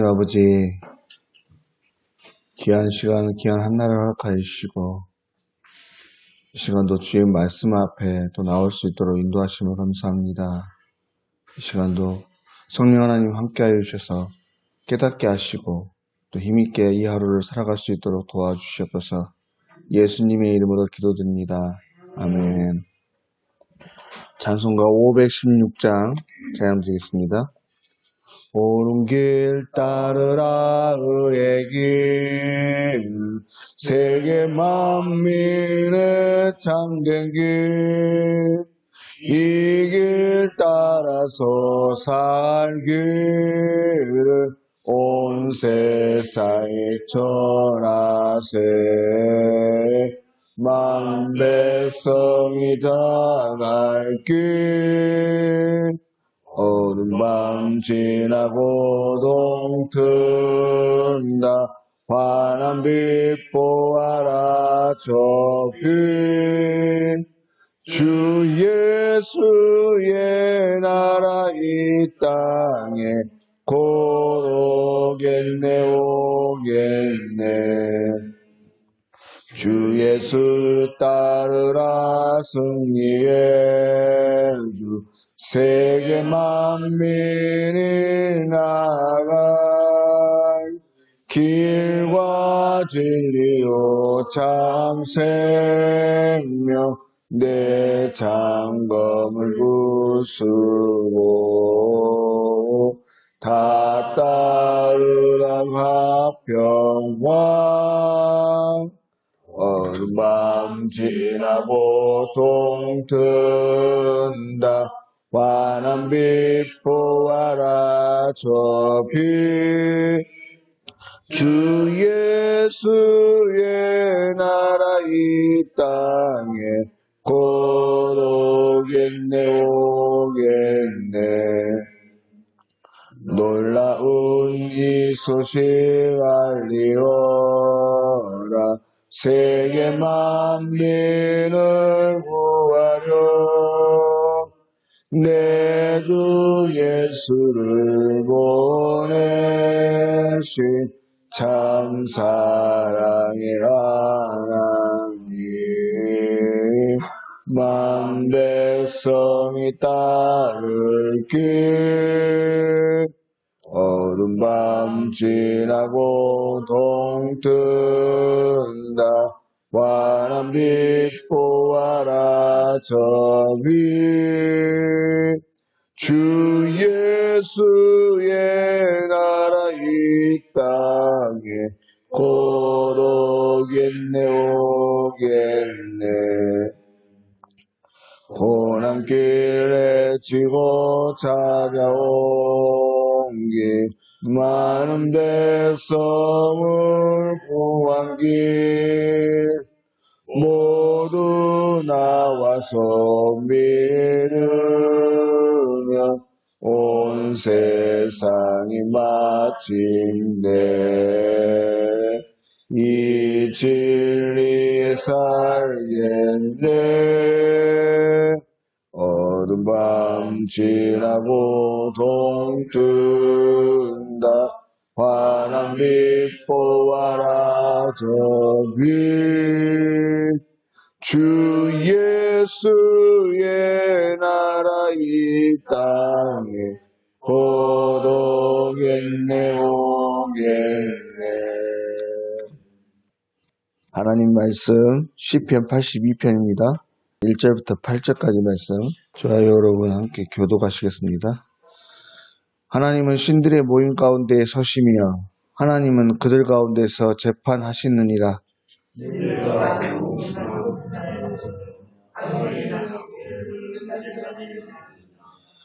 하나님 아버지, 귀한 시간, 귀한 한날을 허락하여 주시고, 이 시간도 주의 말씀 앞에 또 나올 수 있도록 인도하심을 감사합니다. 이 시간도 성령 하나님 함께하여 주셔서 깨닫게 하시고, 또 힘있게 이 하루를 살아갈 수 있도록 도와주시옵소서 예수님의 이름으로 기도드립니다. 아멘. 찬송가 516장 제안 드리겠습니다. 옳은 길 따르라 의의 길 세계 만민의 참된 길. 이 길 따라서 살기를 온 세상에 전하세. 만 백성이 다갈 길 어른 밤 지나고 동튼다 환한 빛 보아라 저빛 주 예수의 나라 이 땅에 곧 오겠네 오겠네 주 예수 따르라 승리의 주 세계 만민이 나가 길과 진리로 참 생명 내 장검을 부수고 다 따르라 화평왕 어느 밤 지나고 동튼다. 환한 빛 보아라 저빛 주 예수의 나라 이 땅에 곧 오겠네 오겠네. 놀라운 이 소식 알리어라 세계 만민을 구하려 내 주 예수를 보내신 참 사랑의 하나님. 만 백성이 따를 길 어둠 밤 지나고 동 튼다. 환한 빛 보아라 저빛 주 예수의 나라 이 땅에 곧 오겠네 오겠네. 고난 길에 지고 찾아 온길 많은 백성을 구한 길. 모두 나와서 믿으면 온 세상이 마침내 이 진리 살겠네 어둠 밤 지나고 동뜬다 환한 빛 보아라 저빛 주 예수의 나라 이 땅에 곧 오겠네 오겠네 하나님 말씀 시편 82편입니다. 1절부터 8절까지 말씀 좋아요 여러분 함께 교도가시겠습니다. 하나님은 신들의 모임 가운데 서시며 하나님은 그들 가운데서 재판하시느니라.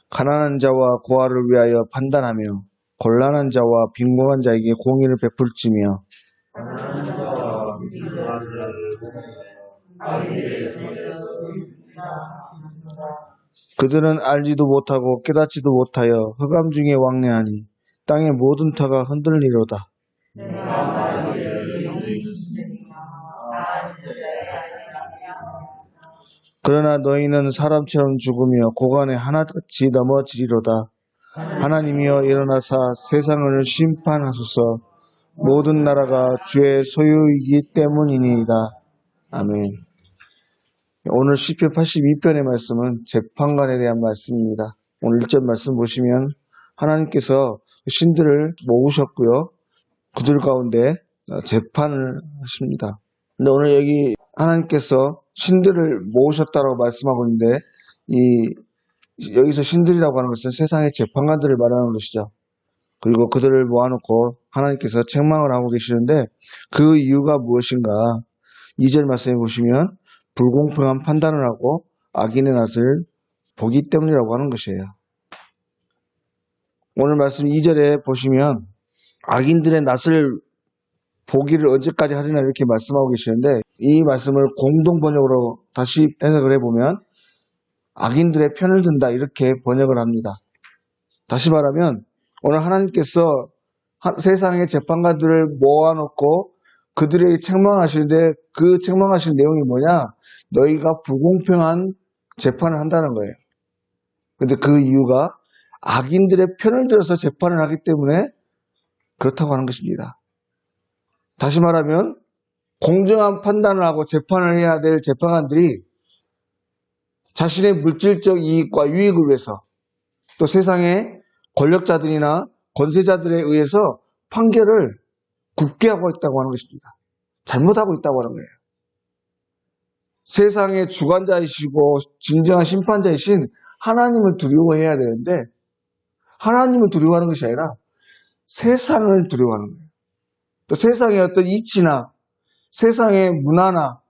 가난한 자와 고아를 위하여 판단하며 곤란한 자와 빈곤한 자에게 공의를 베풀지며 그들은 알지도 못하고 깨닫지도 못하여 흑암 중에 왕래하니 땅의 모든 터가 흔들리로다. 그러나 너희는 사람처럼 죽으며 고관에 하나같이 넘어지리로다. 하나님이여 일어나사 세상을 심판하소서 모든 나라가 주의 소유이기 때문이니이다. 아멘. 오늘 시편 82편의 말씀은 재판관에 대한 말씀입니다. 오늘 1절 말씀 보시면 하나님께서 신들을 모으셨고요. 그들 가운데 재판을 하십니다. 근데 오늘 여기 하나님께서 신들을 모으셨다고 말씀하고 있는데 이 여기서 신들이라고 하는 것은 세상의 재판관들을 말하는 것이죠. 그리고 그들을 모아놓고 하나님께서 책망을 하고 계시는데 그 이유가 무엇인가? 2절 말씀에 보시면 불공평한 판단을 하고 악인의 낯을 보기 때문이라고 하는 것이에요. 오늘 말씀 2절에 보시면 악인들의 낯을 보기를 언제까지 하리나 이렇게 말씀하고 계시는데 이 말씀을 공동 번역으로 다시 해석을 해보면 악인들의 편을 든다 이렇게 번역을 합니다. 다시 말하면 오늘 하나님께서 하- 세상의 재판관들을 모아놓고 그들에게 책망하시는데 그 책망하신 내용이 뭐냐? 너희가 불공평한 재판을 한다는 거예요. 근데 그 이유가 악인들의 편을 들어서 재판을 하기 때문에 그렇다고 하는 것입니다. 다시 말하면 공정한 판단을 하고 재판을 해야 될 재판관들이 자신의 물질적 이익과 유익을 위해서 또 세상의 권력자들이나 권세자들에 의해서 판결을 굽게 하고 있다고 하는 것입니다. 잘못하고 있다고 하는 거예요. 세상의 주관자이시고 진정한 심판자이신 하나님을 두려워해야 되는데 하나님을 두려워하는 것이 아니라 세상을 두려워하는 거예요. 또 세상의 어떤 이치나 세상의 문화나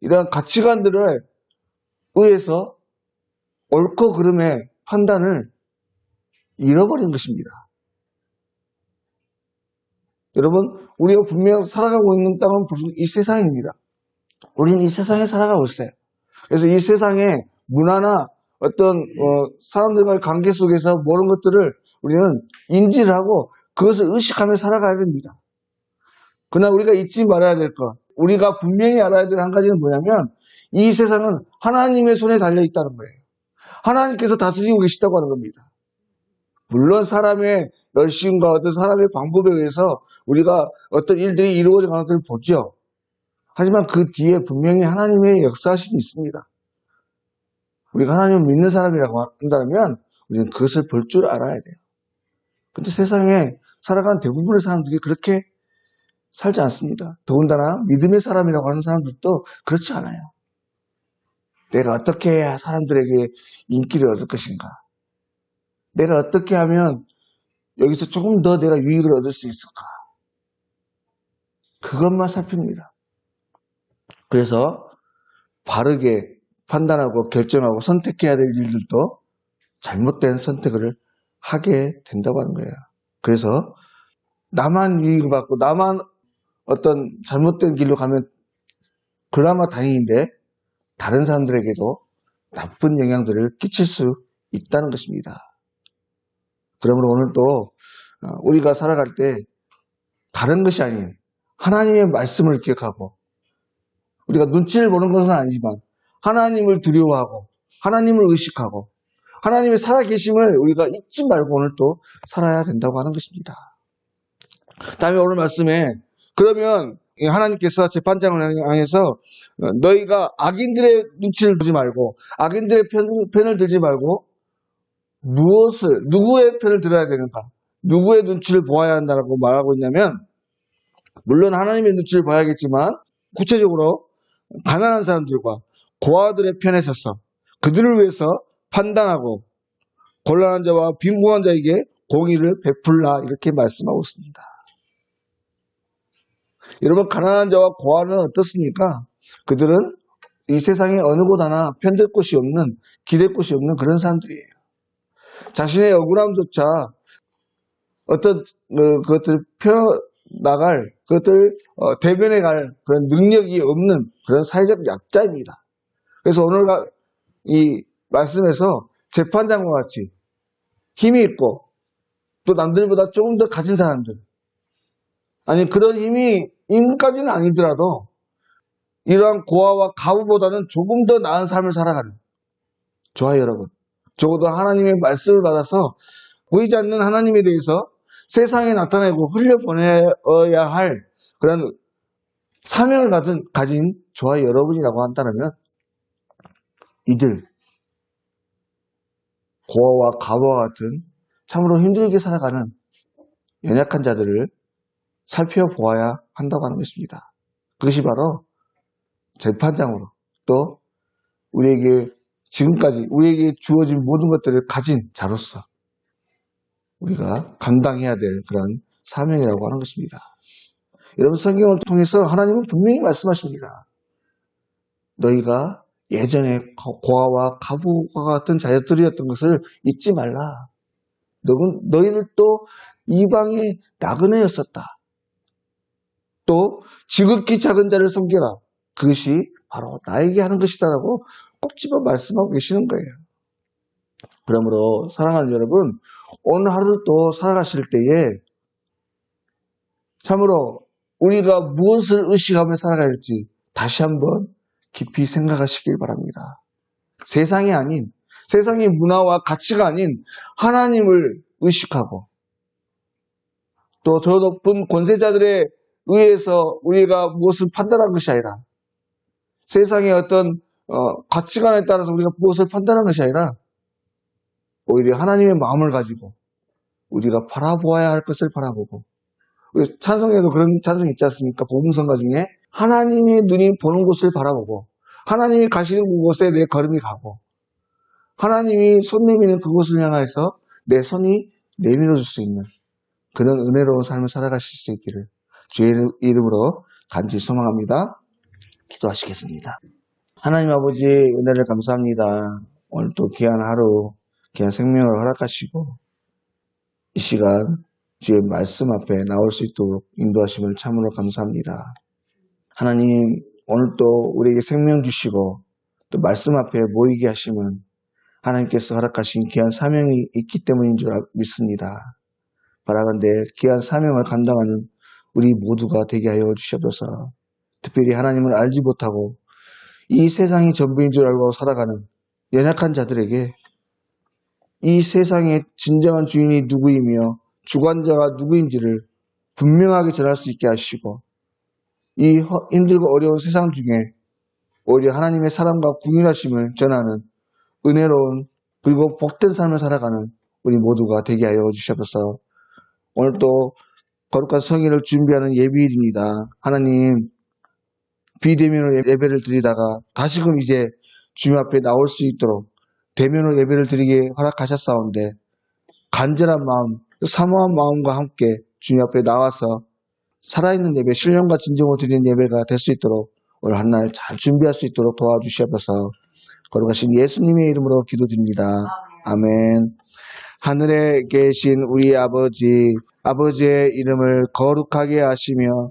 이런 가치관들을 의해서 옳고 그름의 판단을 잃어버린 것입니다. 여러분, 우리가 분명 살아가고 있는 땅은 무슨 이 세상입니다. 우리는 이 세상에 살아가고 있어요. 그래서 이 세상의 문화나 어떤 어, 사람들과의 관계 속에서 모든 것들을 우리는 인지를 하고 그것을 의식하며 살아가야 됩니다. 그러나 우리가 잊지 말아야 될 것, 우리가 분명히 알아야 될 한 가지는 뭐냐면 이 세상은 하나님의 손에 달려 있다는 거예요. 하나님께서 다스리고 계시다고 하는 겁니다. 물론 사람의 열심과 어떤 사람의 방법에 의해서 우리가 어떤 일들이 이루어져 가는 것을 보죠. 하지만 그 뒤에 분명히 하나님의 역사하심이 있습니다. 우리가 하나님을 믿는 사람이라고 한다면 우리는 그것을 볼 줄 알아야 돼요. 근데 세상에 살아가는 대부분의 사람들이 그렇게 살지 않습니다. 더군다나 믿음의 사람이라고 하는 사람들도 그렇지 않아요. 내가 어떻게 해야 사람들에게 인기를 얻을 것인가? 내가 어떻게 하면 여기서 조금 더 내가 유익을 얻을 수 있을까? 그것만 살핍니다. 그래서 바르게 판단하고 결정하고 선택해야 될 일들도 잘못된 선택을 하게 된다고 하는 거예요. 그래서 나만 유익을 받고 나만 어떤 잘못된 길로 가면 그나마 다행인데 다른 사람들에게도 나쁜 영향들을 끼칠 수 있다는 것입니다. 그러므로 오늘도 어, 우리가 살아갈 때 다른 것이 아닌 하나님의 말씀을 기억하고 우리가 눈치를 보는 것은 아니지만 하나님을 두려워하고 하나님을 의식하고 하나님의 살아계심을 우리가 잊지 말고 오늘 또 살아야 된다고 하는 것입니다. 다음에 오늘 말씀에 그러면 하나님께서 재판장을 향해서 어, 너희가 악인들의 눈치를 보지 말고 악인들의 편, 편을 들지 말고 무엇을 누구의 편을 들어야 되는가 누구의 눈치를 보아야 한다고 말하고 있냐면 물론 하나님의 눈치를 봐야겠지만 구체적으로 가난한 사람들과 고아들의 편에 서서 그들을 위해서 판단하고 곤란한 자와 빈궁한 자에게 공의를 베풀라 이렇게 말씀하고 있습니다. 여러분 가난한 자와 고아는 어떻습니까? 그들은 이 세상에 어느 곳 하나 편들 곳이 없는 기댈 곳이 없는 그런 사람들이에요. 자신의 억울함조차 어떤 어, 그것들 펴 나갈 그것들 어, 대변해 갈 그런 능력이 없는 그런 사회적 약자입니다. 그래서 오늘 이 말씀에서 재판장과 같이 힘이 있고 또 남들보다 조금 더 가진 사람들 아니 그런 힘이 힘까지는 아니더라도 이러한 고아와 가부보다는 조금 더 나은 삶을 살아가는 좋아요 여러분 적어도 하나님의 말씀을 받아서 보이지 않는 하나님에 대해서 세상에 나타내고 흘려보내어야 할 그런 사명을 가진, 가진 저와 여러분이라고 한다면 이들 고아와 가부와 같은 참으로 힘들게 살아가는 연약한 자들을 살펴보아야 한다고 하는 것입니다. 그것이 바로 재판장으로 또 우리에게 지금까지 우리에게 주어진 모든 것들을 가진 자로서 우리가 감당해야 될 그런 사명이라고 하는 것입니다. 여러분 성경을 통해서 하나님은 분명히 말씀하십니다. 너희가 예전에 고아와 가부와 같은 자녀들이었던 것을 잊지 말라. 너희는 또 이방의 나그네였었다. 또 지극히 작은 자를 섬겨라. 그것이 바로 나에게 하는 것이다라고 꼭 집어 말씀하고 계시는 거예요. 그러므로 사랑하는 여러분, 오늘 하루를 또 살아가실 때에 참으로 우리가 무엇을 의식하며 살아갈지 다시 한번 깊이 생각하시길 바랍니다. 세상이 아닌, 세상의 문화와 가치가 아닌 하나님을 의식하고 또 저 높은 권세자들의 의해서 우리가 무엇을 판단한 것이 아니라 세상의 어떤 어, 가치관에 따라서 우리가 무엇을 판단한 것이 아니라 오히려 하나님의 마음을 가지고 우리가 바라보아야 할 것을 바라보고 찬송에도 그런 찬송이 있지 않습니까? 복음성가 중에 하나님의 눈이 보는 곳을 바라보고 하나님이 가시는 곳에 내 걸음이 가고 하나님이 손 내미는 그곳을 향해서 내 손이 내밀어 줄 수 있는 그런 은혜로운 삶을 살아가실 수 있기를 주의 이름으로 간절히 소망합니다. 기도하시겠습니다. 하나님 아버지 은혜를 감사합니다. 오늘 또 귀한 하루, 귀한 생명을 허락하시고 이 시간 주의 말씀 앞에 나올 수 있도록 인도하심을 참으로 감사합니다. 하나님 오늘 또 우리에게 생명 주시고 또 말씀 앞에 모이게 하시면 하나님께서 허락하신 귀한 사명이 있기 때문인 줄 믿습니다. 바라건대 귀한 사명을 감당하는 우리 모두가 되게 하여 주시옵소서. 특별히 하나님을 알지 못하고 이 세상이 전부인 줄 알고 살아가는 연약한 자들에게 이 세상의 진정한 주인이 누구이며 주관자가 누구인지를 분명하게 전할 수 있게 하시고 이 힘들고 어려운 세상 중에 오히려 하나님의 사랑과 궁일하심을 전하는 은혜로운 그리고 복된 삶을 살아가는 우리 모두가 되게 하여 주시옵소서. 오늘 또 거룩한 성인을 준비하는 예비일입니다. 하나님 비대면으로 예배를 드리다가 다시금 이제 주님 앞에 나올 수 있도록 대면으로 예배를 드리게 허락하셨사온데 간절한 마음, 사모한 마음과 함께 주님 앞에 나와서 살아있는 예배, 신령과 진정으로 드리는 예배가 될 수 있도록 오늘 한 날 잘 준비할 수 있도록 도와주시옵소서 거룩하신 예수님의 이름으로 기도드립니다. 아멘. 하늘에 계신 우리 아버지, 아버지의 이름을 거룩하게 하시며